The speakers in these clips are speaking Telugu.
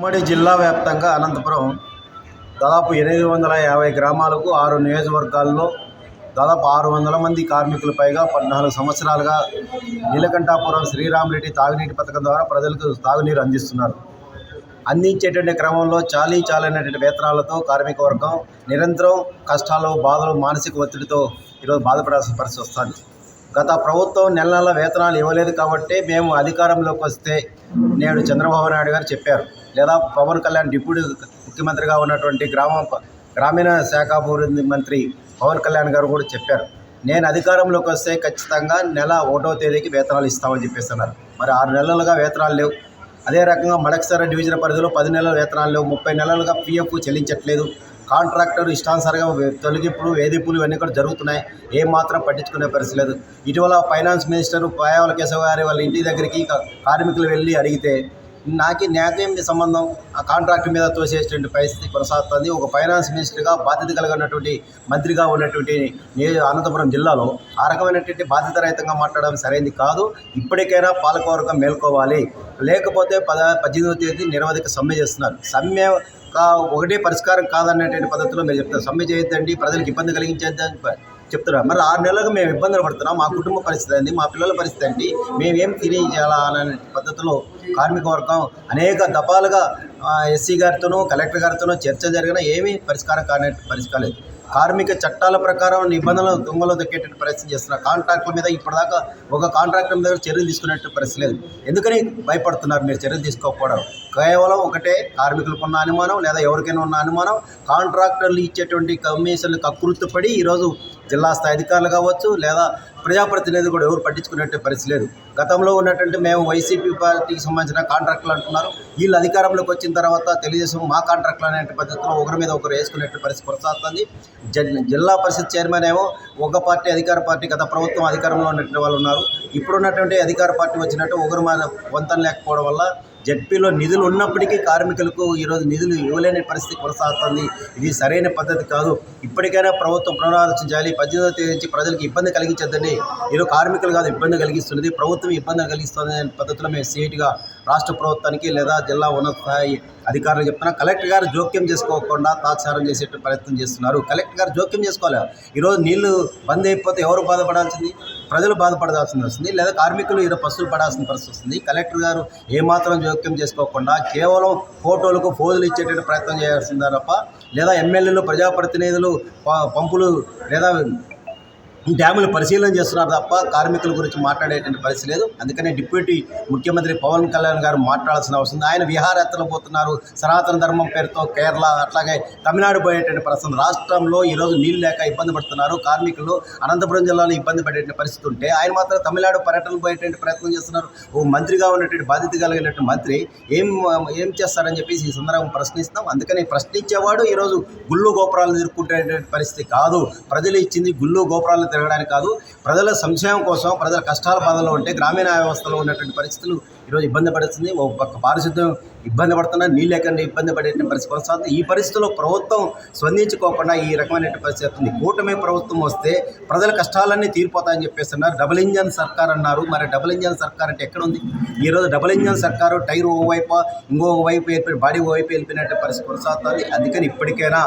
ఉమ్మడి జిల్లా వ్యాప్తంగా అనంతపురం దాదాపు ఎనిమిది వందల యాభై గ్రామాలకు ఆరు నియోజకవర్గాల్లో దాదాపు ఆరు వందల మంది కార్మికులు పైగా పద్నాలుగు సంవత్సరాలుగా నీలకంఠాపురం శ్రీరామరెడ్డి తాగునీటి పథకం ద్వారా ప్రజలకు తాగునీరు అందిస్తున్నారు. అందించేటువంటి క్రమంలో చాలీ చాలైనటువంటి వేతనాలతో కార్మిక వర్గం నిరంతరం కష్టాలు బాధలు మానసిక ఒత్తిడితో ఈరోజు బాధపడాల్సిన పరిస్థితి వస్తుంది. గత ప్రభుత్వం నెల నెల వేతనాలు ఇవ్వలేదు కాబట్టి మేము అధికారంలోకి వస్తే నేడు చంద్రబాబు నాయుడు గారు చెప్పారు. లేదా పవన్ కళ్యాణ్ డిప్యూటీ ముఖ్యమంత్రిగా ఉన్నటువంటి గ్రామ గ్రామీణ శాఖాభివృద్ధి మంత్రి పవన్ కళ్యాణ్ గారు కూడా చెప్పారు. నేను అధికారంలోకి వస్తే ఖచ్చితంగా నెల ఒకటో తేదీకి వేతనాలు ఇస్తామని చెప్పేస్తున్నారు మరి ఆరు నెలలుగా వేతనాలు లేవు. అదే రకంగా మడకసర డివిజన్ పరిధిలో పది నెలల వేతనాలు లేవు. ముప్పై నెలలుగా పిఎఫ్ చెల్లించట్లేదు. కాంట్రాక్టర్ ఇష్టానుసారంగా తొలగింపులు వేధింపులు ఇవన్నీ కూడా జరుగుతున్నాయి. ఏం మాత్రం పట్టించుకునే పరిస్థితి లేదు. ఇటీవల ఫైనాన్స్ మినిస్టర్ పాయావల కేశవ గారి వాళ్ళ ఇంటి దగ్గరికి కార్మికులు వెళ్ళి అడిగితే నాకి నాకేం సంబంధం? ఆ కాంట్రాక్ట్ మీద తోసేటువంటి పరిస్థితి కొనసాగుతుంది. ఒక ఫైనాన్స్ మినిస్టర్గా బాధ్యత కలిగినటువంటి మంత్రిగా ఉన్నటువంటి అనంతపురం జిల్లాలో ఆ రకమైనటువంటి బాధ్యత రహితంగా మాట్లాడడం సరైనది కాదు. ఇప్పటికైనా పాలకవర్గం మేల్కోవాలి. లేకపోతే పద పద్దెనిమిదవ తేదీ నిరవధిక సమ్మె చేస్తున్నారు. సమ్మె ఒకటే పరిష్కారం కాదనేటువంటి పద్ధతిలో మీరు చెప్తారు. సమ్మె చేయొద్దండి ప్రజలకు ఇబ్బంది కలిగించద్దని చెప్తున్నారు. మరి ఆరు నెలలకు మేము ఇబ్బందులు పడుతున్నాం. మా కుటుంబ పరిస్థితి అండి మా పిల్లల పరిస్థితి అండి. మేమేం తెలియజేయాలా అనే పద్ధతిలో కార్మిక వర్గం అనేక దఫాలుగా ఎస్సీ గారితోనూ కలెక్టర్ గారితోనూ చర్చ జరిగినా ఏమీ పరిష్కారం కానే పరిష్కారం లేదు కార్మిక చట్టాల ప్రకారం నిబంధనలు దొంగలు దక్కేటట్టు పరిస్థితి చేస్తున్నారు కాంట్రాక్టుల మీద ఇప్పటిదాకా ఒక కాంట్రాక్టర్ మీద చర్యలు తీసుకునేట్టు పరిస్థితి లేదు. ఎందుకని భయపడుతున్నారు? మీరు చర్యలు తీసుకోకపోవడం. కేవలం ఒకటే కార్మికులకు ఉన్న అనుమానం లేదా ఎవరికైనా ఉన్న అనుమానం కాంట్రాక్టర్లు ఇచ్చేటువంటి కమిషన్లు కకృత్తుపడి ఈరోజు జిల్లా స్థాయి అధికారులు కావచ్చు లేదా ప్రజాప్రతినిధులు కూడా ఎవరు పట్టించుకునే పరిస్థితి లేదు. గతంలో ఉన్నటువంటి మేము వైసీపీ పార్టీకి సంబంధించిన కాంట్రాక్టులు అంటున్నారు. వీళ్ళు అధికారంలోకి వచ్చిన తర్వాత తెలుగుదేశం మా కాంట్రాక్టులు అనే పద్ధతిలో ఒకరి మీద ఒకరు వేసుకునే పరిస్థితి కొనసాగుతుంది. జ- జిల్లా పరిషత్ చైర్మన్ ఏమో ఒక పార్టీ అధికార పార్టీ గత ప్రభుత్వం అధికారంలో ఉన్నటువంటి వాళ్ళు ఉన్నారు. ఇప్పుడున్నటువంటి అధికార పార్టీ వచ్చినట్టు ఒకరు మన వంతన లేకపోవడం వల్ల జడ్పీలో నిధులు ఉన్నప్పటికీ కార్మికులకు ఈరోజు నిధులు ఇవ్వలేని పరిస్థితి కొనసాగుతుంది. ఇది సరైన పద్ధతి కాదు. ఇప్పటికైనా ప్రభుత్వం పునరాలోచించాలి. పద్దెనిమిదవ తేదీ నుంచి ప్రజలకు ఇబ్బంది కలిగించద్దని ఈరోజు కార్మికులు కాదు ఇబ్బంది కలిగిస్తున్నది. ప్రభుత్వం ఇబ్బంది కలిగిస్తుంది అనే పద్ధతిలో మేము సీటుగా రాష్ట్ర ప్రభుత్వానికి లేదా జిల్లా ఉన్నత స్థాయి అధికారులు చెప్తున్నా కలెక్టర్ గారు జోక్యం చేసుకోకుండా తాత్సారం చేసే ప్రయత్నం చేస్తున్నారు. కలెక్టర్ గారు జోక్యం చేసుకోవాలి? ఈరోజు నీళ్ళు బంద్ అయిపోతే ఎవరు బాధపడాల్సింది? ప్రజలు బాధపడాల్సింది వస్తుంది. లేదా కార్మికులు ఈరోజు పసులు పడాల్సిన పరిస్థితి వస్తుంది. కలెక్టర్ గారు ఏమాత్రం జోక్యం చేసుకోకుండా కేవలం ఫోటోలకు ఫోజులు ఇచ్చేటట్టు ప్రయత్నం చేయాల్సిందే తప్ప లేదా ఎమ్మెల్యేలు ప్రజాప్రతినిధులు ప- పంపులు లేదా డ్యాములు పరిశీలన చేస్తున్నారు తప్ప కార్మికుల గురించి మాట్లాడేటువంటి పరిస్థితి లేదు. అందుకనే డిప్యూటీ ముఖ్యమంత్రి పవన్ కళ్యాణ్ గారు మాట్లాడాల్సిన అవసరం ఉంది. ఆయన విహారయాత్రలు పోతున్నారు. సనాతన ధర్మం పేరుతో కేరళ అట్లాగే తమిళనాడు పోయేటువంటి పరిస్థితి రాష్ట్రంలో ఈరోజు నీళ్ళు లేక ఇబ్బంది పడుతున్నారు. కార్మికులు అనంతపురం జిల్లాలో ఇబ్బంది పడేటువంటి పరిస్థితి ఉంటే ఆయన మాత్రం తమిళనాడు పర్యటనలు పోయేటువంటి ప్రయత్నం చేస్తున్నారు. ఓ మంత్రిగా ఉన్నటువంటి బాధ్యత కలిగినటువంటి మంత్రి ఏం ఏం చేస్తారని చెప్పేసి ఈ సందర్భం ప్రశ్నిస్తాం అందుకని ప్రశ్నించేవాడు ఈరోజు గుళ్ళు గోపురాలు ఎదుర్కొంటే పరిస్థితి కాదు. ప్రజలు ఇచ్చింది గుళ్ళు గోపురాలు తిరగడానికి కాదు. ప్రజల సంక్షేమం కోసం ప్రజల కష్టాల బాధలో ఉంటే గ్రామీణ వ్యవస్థలో ఉన్నటువంటి పరిస్థితులు ఈరోజు ఇబ్బంది పడుతుంది. ఒక పక్క పారిశుద్ధ్యం ఇబ్బంది పడుతున్నా నీళ్ళు లేకుండా ఇబ్బంది పడే పరిస్థితి కొనసాగుతుంది. ఈ పరిస్థితిలో ప్రభుత్వం స్పందించుకోకుండా ఈ రకమైన పరిస్థితి వస్తుంది కూటమి ప్రభుత్వం వస్తే ప్రజల కష్టాలన్నీ తీరిపోతాయని చెప్పేస్తున్నారు డబుల్ ఇంజన్ సర్కార్ అన్నారు. మరి డబుల్ ఇంజన్ సర్కార్ అంటే ఎక్కడ ఉంది? ఈరోజు డబుల్ ఇంజన్ సర్కారు టైర్ ఓవైపు ఇంకో వైపు వెళ్ళిపోయిన బాడీ ఓవైపు వెళ్ళిపోయినట్టు పరిస్థితి కొనసాగుతుంది. అందుకని ఇప్పటికైనా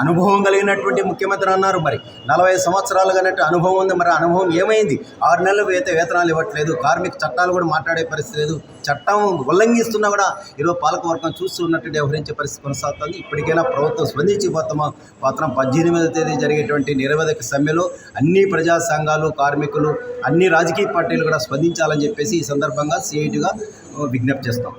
అనుభవం కలిగినటువంటి ముఖ్యమంత్రి అన్నారు మరి. నలభై సంవత్సరాలుగా అన్నట్టు అనుభవం ఉంది. మరి అనుభవం ఏమైంది? ఆరు నెలలు వేత వేతనాలు ఇవ్వట్లేదు. కార్మిక చట్టాలు కూడా మాట్లాడే పరిస్థితి లేదు. చట్టం ఉల్లంఘిస్తున్నా కూడా ఈరోజు పాలకవర్గం చూస్తూ ఉన్నట్టు వ్యవహరించే పరిస్థితి కొనసాగుతుంది. ఇప్పటికైనా ప్రభుత్వం స్పందించి పోతామో? మాత్రం పద్దెనిమిదవ తేదీ జరిగేటువంటి నిరవధిక సమ్మెలో అన్ని ప్రజా సంఘాలు కార్మికులు అన్ని రాజకీయ పార్టీలు కూడా స్పందించాలని చెప్పేసి ఈ సందర్భంగా సిఐటిగా విజ్ఞప్తి చేస్తాం.